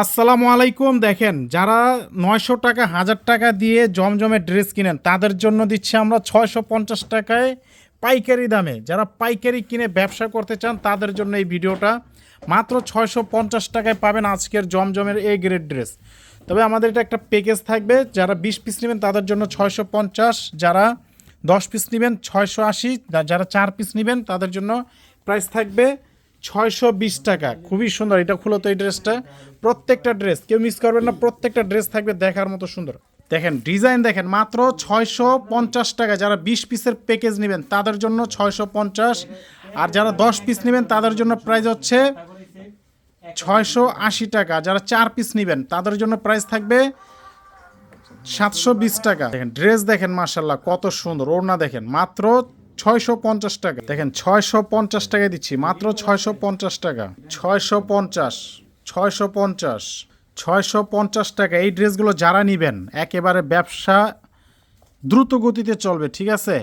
আসসালামু আলাইকুম। দেখেন, যারা নয়শো টাকা, হাজার টাকা দিয়ে জমজমের ড্রেস কিনেন, তাদের জন্য দিচ্ছি আমরা ছয়শো পঞ্চাশ টাকায় পাইকারি দামে। যারা পাইকারি কিনে ব্যবসা করতে চান, তাদের জন্য এই ভিডিওটা মাত্র ছয়শো পঞ্চাশ টাকায় পাবেন আজকের জমজমের এ গ্রেড ড্রেস। তবে আমাদের এটা একটা প্যাকেজ থাকবে, যারা বিশ পিস নেবেন, তাদের জন্য ছয়শো পঞ্চাশ। যারা দশ পিস নেবেন, ছয়শো আশি। যারা চার পিস নেবেন, তাদের জন্য প্রাইস থাকবে ছয়শো বিশ টাকা। খুবই সুন্দর। এটা খুলো তো এই ড্রেসটা। প্রত্যেকটা ড্রেস, কেউ মিস করবেন না। প্রত্যেকটা ড্রেস থাকবে দেখার মতো সুন্দর। দেখেন ডিজাইন দেখেন, মাত্র ছয়শো পঞ্চাশ টাকা। যারা বিশ পিসের প্যাকেজ নেবেন, তাদের জন্য ছয়শো পঞ্চাশ। আর যারা দশ পিস নেবেন, তাদের জন্য প্রাইস হচ্ছে ছয়শো আশি টাকা। যারা চার পিস নেবেন, তাদের জন্য প্রাইস থাকবে সাতশো বিশ টাকা। দেখেন ড্রেস দেখেন মার্শাল্লাহ কত সুন্দর। ওড়না দেখেন, মাত্র ছয়শো পঞ্চাশ টাকা। দেখেন, ছয়শো পঞ্চাশ টাকা দিচ্ছি, মাত্র ছয়শো পঞ্চাশ টাকা। ছয়শো পঞ্চাশ ছয়শো পঞ্চাশ ছয়শো পঞ্চাশ টাকা। এই ড্রেসগুলো যারা নিবেন, একেবারে ব্যবসা দ্রুত গতিতে চলবে, ঠিক আছে?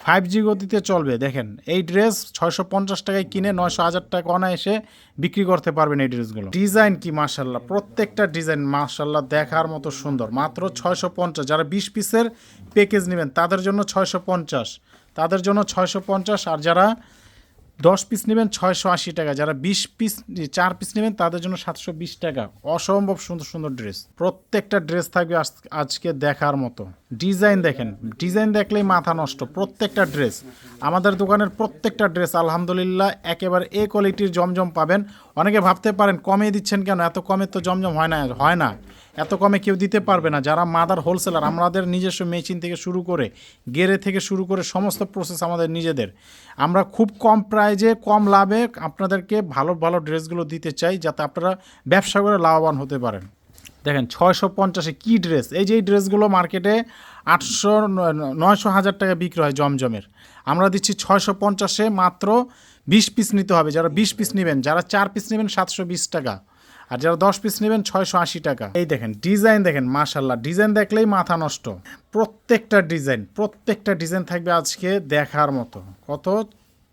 ফাইভ জি গতিতে চলবে। দেখেন, এই ড্রেস ছয়শো পঞ্চাশ টাকায় কিনে নয়শো হাজার টাকা অনায়াসে বিক্রি করতে পারবেন এই ড্রেসগুলো। ডিজাইন কি মার্শাল্লাহ প্রত্যেকটা ডিজাইন মার্শাল্লাহ দেখার মতো সুন্দর। মাত্র ছয়শো পঞ্চাশ। যারা বিশ পিসের প্যাকেজ নেবেন, তাদের জন্য ছয়শো পঞ্চাশ। তাদের জন্য ছয়শো পঞ্চাশ, আর যারা দশ পিস নেবেন ছয়শো আশি টাকা, যারা বিশ পিস চার পিস নেবেন তাদের জন্য সাতশো বিশ টাকা। অসম্ভব সুন্দর সুন্দর ড্রেস প্রত্যেকটা ড্রেস থাকবে আজ- আজকে দেখার মতো। ডিজাইন দেখেন, ডিজাইন দেখলেই মাথা নষ্ট, প্রত্যেকটা ড্রেস আমাদের দোকানের প্রত্যেকটা ড্রেস আলহামদুলিল্লাহ, একেবারে এ কোয়ালিটির জমজম পাবেন। অনেকে ভাবতে পারেন কমে দিচ্ছেন কেন? এত কমে তো জমজম হয় না হয় না। এত কমে কেউ দিতে পারবে না। যারা মাদার হোলসেলার, আমাদের নিজস্ব মেশিন থেকে শুরু করে, গেরে থেকে শুরু করে সমস্ত প্রসেস আমাদের নিজেদের। আমরা খুব কম প্রাইজে কম লাভে আপনাদেরকে ভালো ভালো ড্রেসগুলো দিতে চাই, যাতে আপনারা ব্যবসা করে লাভবান হতে পারেন। দেখেন, ছয়শো পঞ্চাশে কী ড্রেস এই যে এই ড্রেসগুলো মার্কেটে আটশো নয়শো হাজার টাকা বিক্রি হয় জমজমের। আমরা দিচ্ছি ছয়শো পঞ্চাশে মাত্র বিশ পিস নিতে হবে। যারা বিশ পিস নেবেন, যারা চার পিস নেবেন, সাতশো বিশ টাকা। আর যারা দশ পিস নেবেন ছয়শো আশি টাকা। এই দেখেন ডিজাইন দেখেন, মাশাল্লাহ ডিজাইন দেখলেই মাথা নষ্ট। প্রত্যেকটা ডিজাইন প্রত্যেকটা ডিজাইন থাকবে আজকে দেখার মতো। কত?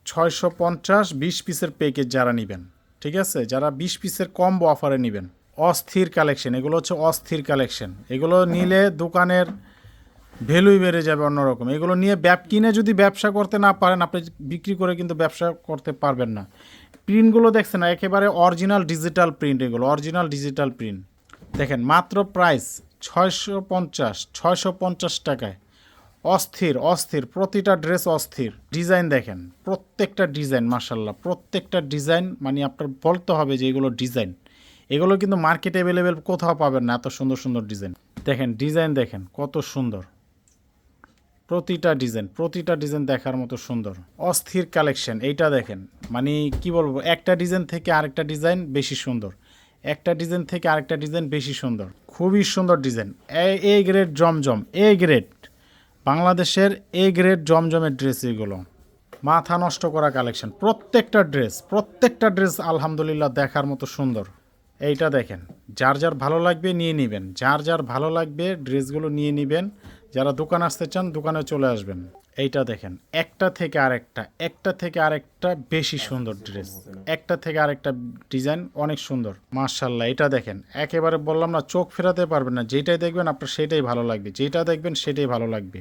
ছয়শো পঞ্চাশ বিশ পিসের প্যাকেজ যারা নেবেন, ঠিক আছে? যারা বিশ পিসের কম্বো অফারে নেবেন, অস্থির কালেকশন এগুলো হচ্ছে অস্থির কালেকশন এগুলো নিলে দোকানের ভ্যালুই বেড়ে যাবে অন্যরকম। এগুলো নিয়ে ব্যব, কিনে যদি ব্যবসা করতে না পারেন, আপনি বিক্রি করে কিন্তু ব্যবসা করতে পারবেন না। প্রিন্টগুলো দেখছেন না, একেবারে অরিজিনাল ডিজিটাল প্রিন্ট এগুলো, অরিজিনাল ডিজিটাল প্রিন্ট। দেখেন, মাত্র প্রাইস ছয়শো পঞ্চাশ ছয়শো পঞ্চাশ টাকায়। অস্থির অস্থির, প্রতিটা ড্রেস অস্থির। ডিজাইন দেখেন, প্রত্যেকটা ডিজাইন মার্শাল্লাহ প্রত্যেকটা ডিজাইন মানে আপনার বলতে হবে যে এগুলো ডিজাইন। এগুলো কিন্তু মার্কেটে অ্যাভেলেবেল কোথাও পাবেন না, এত সুন্দর সুন্দর ডিজাইন। দেখেন ডিজাইন দেখেন, কত সুন্দর। প্রতিটা ডিজাইন প্রতিটা ডিজাইন দেখার মতো সুন্দর। অস্থির কালেকশন, এইটা দেখেন। মানে কি বলব, একটা ডিজাইন থেকে আরেকটা ডিজাইন বেশি সুন্দর। একটা ডিজাইন থেকে আরেকটা ডিজাইন বেশি সুন্দর। খুবই সুন্দর design. A grade Zamzam, A grade. বাংলাদেশের এ গ্রেড জমজমের ড্রেস এগুলো। মাথা নষ্ট করা কালেকশন, প্রত্যেকটা ড্রেস প্রত্যেকটা ড্রেস আলহামদুলিল্লাহ দেখার মতো সুন্দর। এইটা দেখেন, যার যার ভালো লাগবে নিয়ে নেবেন। যার যার ভালো লাগবে, ড্রেসগুলো নিয়ে নেবেন। যারা দোকান আসতে চান, দোকানে চলে আসবেন। এইটা দেখেন, একটা থেকে আরেকটা, একটা থেকে আরেকটা বেশি সুন্দর ড্রেস একটা থেকে আরেকটা ডিজাইন অনেক সুন্দর মার্শাল্লাহ এটা দেখেন, একেবারে বললাম না, চোখ ফেরাতে পারবেন না, যেটাই দেখবেন আপনার সেটাই ভালো লাগবে, যেটা দেখবেন সেটাই ভালো লাগবে।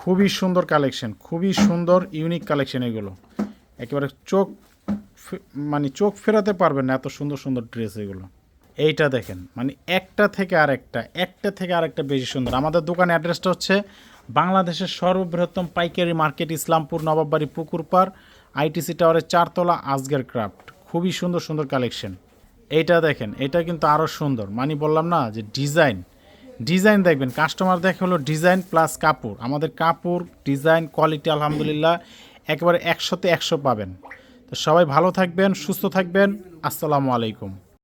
খুবই সুন্দর কালেকশন খুবই সুন্দর ইউনিক কালেকশন এগুলো। একেবারে চোখ মানে চোখ ফেরাতে পারবেন না, এত সুন্দর সুন্দর ড্রেস এগুলো। এইটা দেখেন মানে একটা থেকে আরেকটা, একটা থেকে আরেকটা বেশি সুন্দর। আমাদের দোকান অ্যাড্রেসটা হচ্ছে বাংলাদেশের সর্ববৃহত্তম পাইকারি মার্কেট, ইসলামপুর, নবাববাড়ি পুকুরপাড় আইটিসি টাওয়ারের চারতলা, আজগের ক্রাফট। খুবই সুন্দর সুন্দর কালেকশন। এইটা দেখেন, এটা কিন্তু আরও সুন্দর। মানে বললাম না যে ডিজাইন ডিজাইন দেখবেন, কাস্টমার দেখে হলো ডিজাইন প্লাস কাপড়। আমাদের কাপড়, ডিজাইন, কোয়ালিটি আলহামদুলিল্লাহ একেবারে একশোতে একশো পাবেন। তো সবাই ভালো থাকবেন, সুস্থ থাকবেন। আসসালামু আলাইকুম।